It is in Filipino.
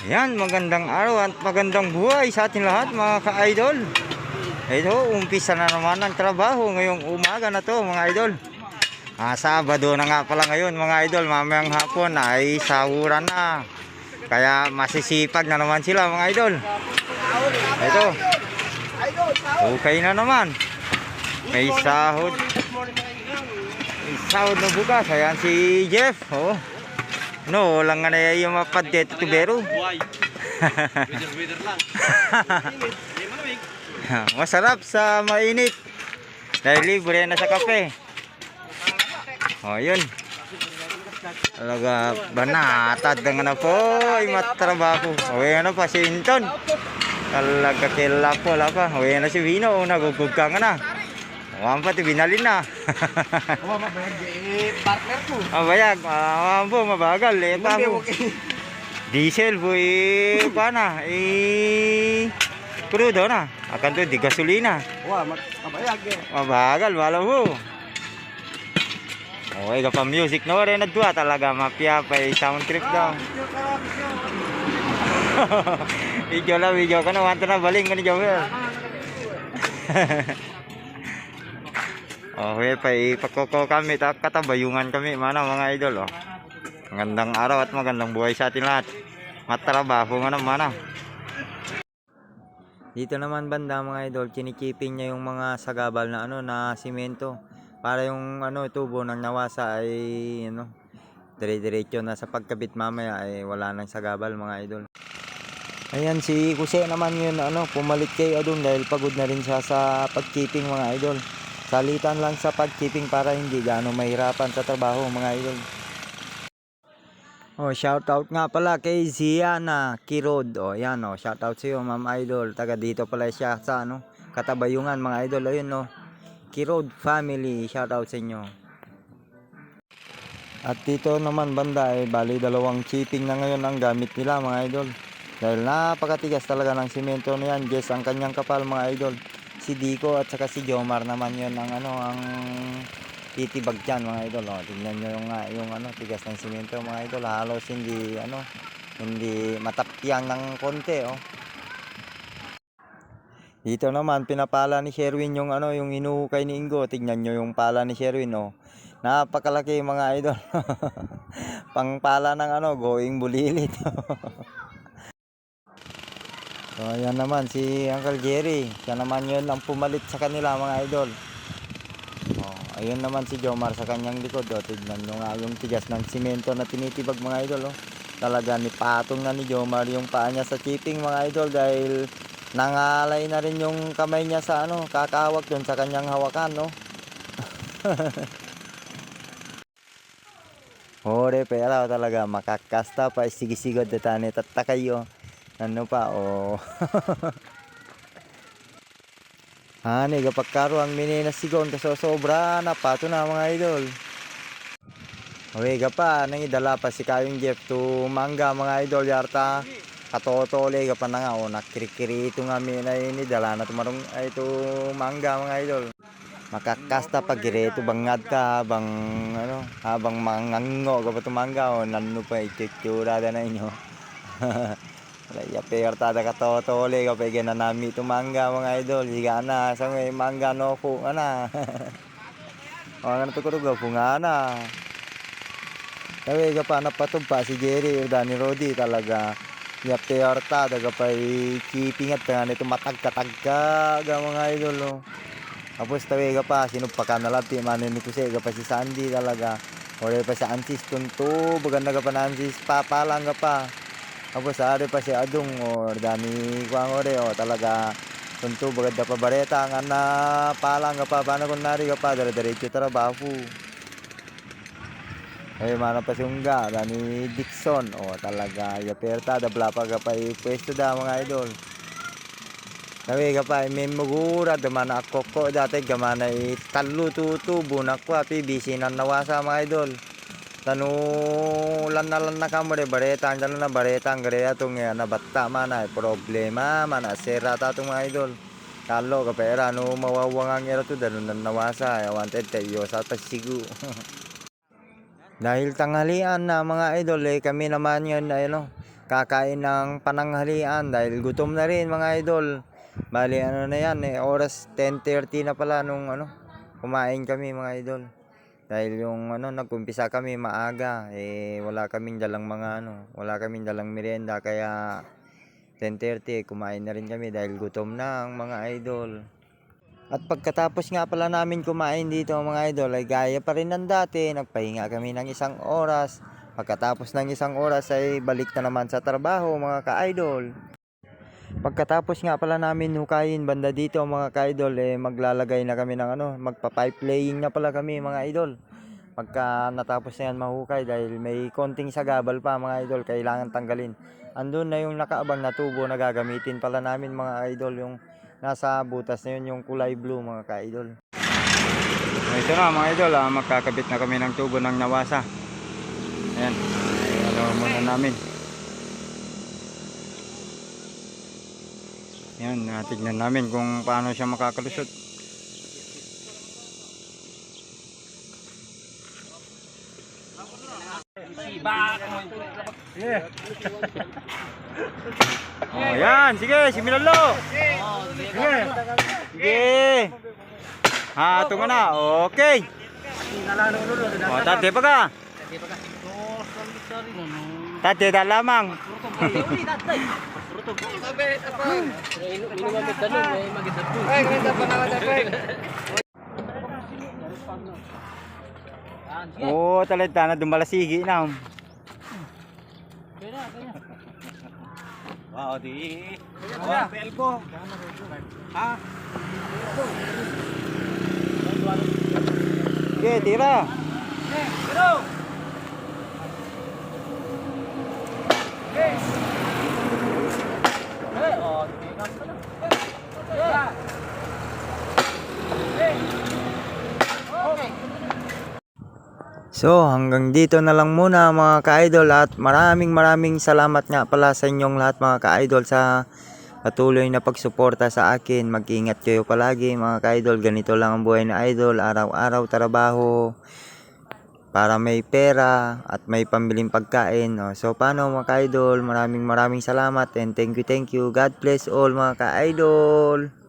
Ayan, magandang araw at magandang buhay sa ating lahat mga ka-idol. Ito, umpisa na naman ang trabaho ngayong umaga na to mga idol. Ah, Sabado na nga pala ngayon mga idol, mamayang hapon ay sahuran na. Kaya masisipag na naman sila mga idol. Ito, okay na naman. May sahod. May sahod na bukas. Ayan si Jeff. Oh. No, lang nga na yung mapadete tubero. Buhay. Wither, wither lang. Masarap sa mainit. Dahil libre na sa kape. O, yun. Talaga, banatad na nga na po. Ay, matrabaho. Yan na pa si Inton. Talaga, kila po, la pa. Yan na si Vino. Nagugug ka nga na. O, ang pati, binalin na. Awa, mabayag eh, partner ko. Mabayag, ah, po, mabagal. Eh, pa po. Diesel po, eh, pa na. Eh, crudo na. Akan to, di gasolina. Awa, mabayag eh. Mabagal, wala po. Okay, ka pa music no rin nadwa talaga mapia pa eh, sound trip daw. video lang, video ka na wanto na baling ka ni Joel. okay, pa ipakoko kami, ta- katabayungan kami, mana mga idol. Oh. Magandang araw at magandang buhay sa atin lahat. Matrabaho nga naman, mana. Dito naman banda mga idol, chinikiping niya yung mga sagabal na ano na simento para yung ano tubo ng nawasa ay ano dire-diretso na sa pagkabit mamaya ay wala nang sagabal mga idol. Ayan si Kuse naman yun ano pumalit kay Adun dahil pagod na rin siya sa pagkeeping mga idol. Salitan lang sa pagkeeping para hindi gaano mahirapan sa trabaho mga idol. Oh, shout out nga pala kay Ziana Kirod. Oh, yan oh, shout out sa iyo, Ma'am Idol. Taga dito pala siya sa ano, Katabayungan mga idol. Ayun no. Kirod family, shout out sa inyo. At dito naman banda ay bali dalawang chipping na ngayon ang gamit nila mga idol. Dahil napakatigas talaga ng simento na yan. Yes, ang kanyang kapal mga idol. Si Dico at saka si Jomar naman yun ang ano, ang titibag dyan mga idol. Oh, tingnan nyo yung, yung ano, tigas ng simento mga idol. Halos hindi, ano, hindi matapyang ng konti. Oh. Dito naman, pinapala ni Sherwin yung ano, yung inuhukay ni Ingo. Tingnan nyo yung pala ni Sherwin, oh. Napakalaki mga idol. Pangpala ng ano, going bulilit. so, ayan naman, si Uncle Jerry. Siya naman yun ang pumalit sa kanila mga idol. Oh, ayun naman si Jomar sa kanyang likod. Oh, tignan nyo nga yung tigas ng simento na tinitibag mga idol. Oh. Talaga ni patong na ni Jomar yung paa niya sa chipping mga idol dahil nangalay na rin yung kamay niya sa ano, kakawak doon sa kanyang hawakan, no? Ore, pero talaga makakasta pa sigisigod de tani tatakayo. Ano pa o. Ani kapag karo ang minina sigon kaso sobra na pato na mga idol. Owe pa nang idala pa si kayong Jeff to mangga mga idol yarta katotole ka pa na nga o nakirikirito nga mina ini dala na tumarong ay to mangga mga idol makakasta pag direto bangad ka habang ano habang mangango ka pa tumangga o nano pa ititsura da na inyo Laya perta da ka totole ka pa nami tumangga mga idol siga na sa ngay mangga no ko ana o nga to ko punga na Kaya ka pa napatugpa si Jerry o Danny Rodi talaga Ya perta daga pa keeping at nga nito matagka-tagka ga mga idol oh. Tapos tawi ka pa, sinupakan na lapi, manin ni Kuse, ka pa si Sandy talaga. Ore pa si Ansis tunto, baganda ka pa na Ansis, papalang ka pa. Tapos ari pa si Adung, o dami kuang ore, o talaga tunto, baganda pa bareta, nga na palang ka pa, paano kung nari ka pa, dara-diretso trabaho. Eh, mana pa si Unga, dami Dixon, o talaga, yaperta, dabla pa ka pa pwesto da mga idol. Sabi ka pa, may magura, damana ako ko, dati gamana italo tutubo na ko, PBC na nawasa mga idol. Tanu ang na bareta, ang gare atong nga na batta mana, problema, mana sera ta itong mga idol. Talo ka pera, no mawawang ang era to, dalo na nawasa, wanted tayo sa pasigo. Dahil tanghalian na mga idol, eh, kami naman yun, ay, ano, kakain ng pananghalian dahil gutom na rin mga idol. Bali ano na yan eh, oras 10.30 na pala nung ano, kumain kami mga idol. Dahil yung ano, nagkumpisa kami maaga, eh wala kaming dalang mga ano, wala kaming dalang merienda kaya 10.30 kumain na rin kami dahil gutom na ang mga idol. At pagkatapos nga pala namin kumain dito mga idol ay gaya pa rin ng dati, nagpahinga kami ng isang oras. Pagkatapos ng isang oras ay balik na naman sa trabaho mga ka-idol. Pagkatapos nga pala namin hukayin banda dito mga ka-idol eh maglalagay na kami ng ano, magpa-pipe laying na pala kami mga idol. Pagka natapos na yan mahukay dahil may konting sagabal pa mga idol kailangan tanggalin. Andun na yung nakaabang na tubo na gagamitin pala namin mga idol yung nasa butas na yun yung kulay blue mga ka-idol. Ito na mga idol, ah, magkakabit na kami ng tubo ng nawasa. Ayan, ay, ano muna namin. Yan, ah, tignan namin kung paano siya makakalusot. Oh, yan, sige, si Milalo. Sige. Sige. Ha, tunga na. Okay. Oh, tate pa ka. Tate da lamang. Oh, talenta na dumalasigi na. Wow, di. Wow, pelko. Ha? Sige, tira. So hanggang dito na lang muna mga ka-idol at maraming maraming salamat nga pala sa inyong lahat mga ka-idol sa patuloy na pagsuporta sa akin. Mag-ingat kayo palagi mga ka-idol. Ganito lang ang buhay na idol. Araw-araw trabaho para may pera at may pambiling pagkain. no? So paano mga ka-idol? Maraming maraming salamat and thank you thank you. God bless all mga ka-idol.